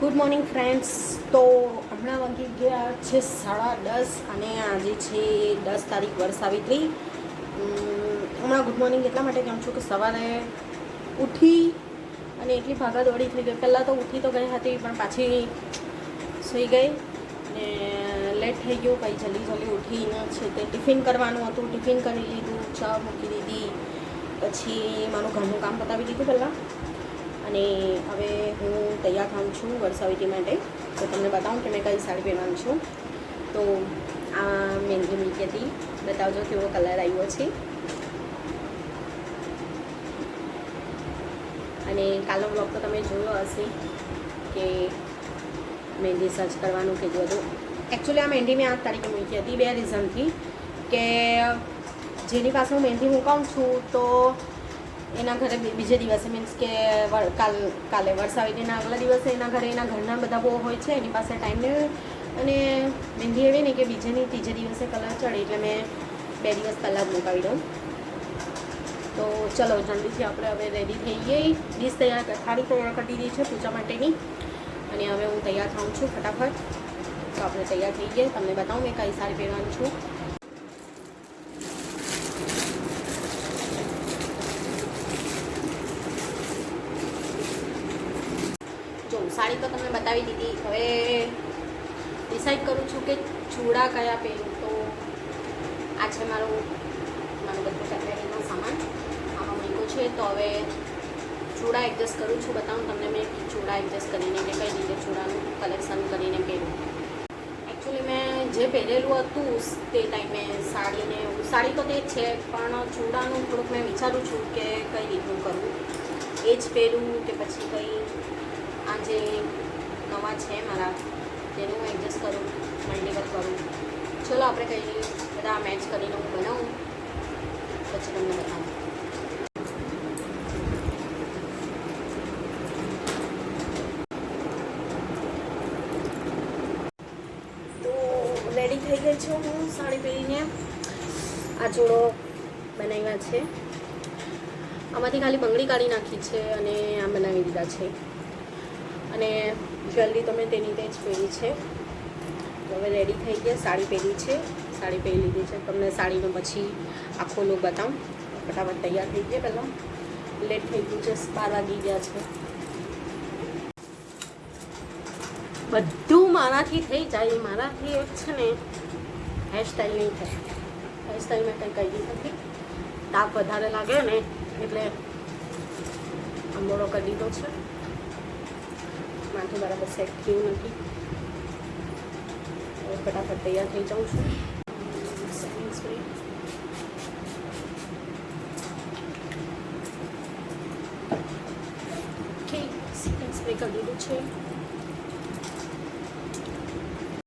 Good morning friends તો હમણાં વાગી ગયા છે સાડા દસ અને આજે છે દસ તારીખ વર્ષ સાવિત્રી. હમણાં ગુડ મોર્નિંગ એટલા માટે કહું છું કે સવારે ઉઠી અને એટલી ભાગા દોડી થઈ ગઈ. પહેલાં તો ઉઠી તો ગઈ હતી, પણ પાછી સૂઈ ગઈ અને લેટ થઈ ગયું. પછી જલ્દી જલ્દી ઉઠીને છે તે ટિફિન કરવાનું હતું. ટિફિન કરી લીધું, ચા મૂકી દીધી. પછી મારું ઘરનું કામ પતાવી દીધું પહેલાં. અને હવે હું તૈયાર થાઉં છું વરસાવીટી માટે. તો તમને બતાવું કે મેં કઈ સાડી પહેરવાની છું. તો આ મહેંદી મૂકી હતી બતાવજો કેવો કલર આવ્યો છે. અને કાલનો બ્લોગ તો તમે જોયો હશે કે મહેંદી સર્ચ કરવાનું કીધું હતું એકચ્યુઅલી આ મહેંદી મેં આઠ તારીખે મૂકી હતી બે રીઝનથી કે જેની પાસે હું મહેંદી મૂકાઉં છું તો એના ઘરે બીજે દિવસે મીન્સ કે કાલ, કાલે વરસાવી વરસાવીના આગલા દિવસે એના ઘરે એના ઘરના બધા બહુ હોય છે, એની પાસે ટાઈમ નહીં અને મહેંદી એવી ને કે બીજેની ત્રીજે દિવસે કલર ચડે એટલે મેં બે દિવસ પહેલાં જ મુકાવી દઉં. તો ચલો, જલ્દીથી આપણે હવે રેડી થઈ ગઈ. ડીશ તૈયાર થાળી તૈયાર કરી દીધી છે પૂજા માટેની. અને હવે હું તૈયાર થાઉં છું ફટાફટ. તો આપણે તૈયાર થઈ ગઈ તમને બતાવું મેં કઈ સાડી પહેરવાનું છું. સાડી તો તમને બતાવી દીધી. હવે ડિસાઈડ કરું છું કે ચૂડા કયા પહેરું. તો આ છે મારું મારું બધું કટલેરીનો સામાન. આમાં મૂક્યો છે. તો હવે ચૂડા એડજસ્ટ કરું છું. બતાવું તમને મેં ચૂડા એડજસ્ટ કરીને કે કઈ રીતે ચૂડાનું કલેક્શન કરીને પહેરું. એકચ્યુઅલી મેં જે પહેરેલું હતું તે ટાઈમે સાડીને સાડી તો તે છે, પણ ચૂડાનું થોડુંક મેં વિચારું છું કે કઈ રીતનું કરવું. એ જ પહેરું કે પછી કંઈ આ જે નવા છે મારા. તેનું હું એડજસ્ટ કરું મલ્ટીપલ કરું. ચલો આપણે કંઈ બધા મેચ કરીને હું બનાવું. પછી તમને બતાવું. રેડી થઈ ગઈ છું હું સાડી પહેરીને. આ જોડો બનાવ્યા છે. આમાંથી ખાલી બંગડી કાઢી નાખી છે અને આ બનાવી દીધા છે. અને જ્વેલરી તમે તેની તે જ પહેરી છે. હવે રેડી થઈ ગયા, સાડી પહેરી છે. સાડી પહેરી લીધી છે. તમને સાડીનો પછી આખો લુક બતાવું. ફટાફટ તૈયાર થઈ ગયા પહેલાં. લેટ થઈ ગયું છે, બાર વાગી ગયા છે. બધું મારાથી થઈ જાય. મારાથી એક છે ને હેરસ્ટાઈલ નહીં થાય. હેરસ્ટાઈલ મેં કંઈ કહી નથી. તાપ વધારે લાગે ને, એટલે અંબોળો કરી દીધો છે. માથું બરાબર સેટ થયું નથી. ફટાફટ તૈયાર થઈ જાઉં છું. સ્પ્રે કરી દીધું છે.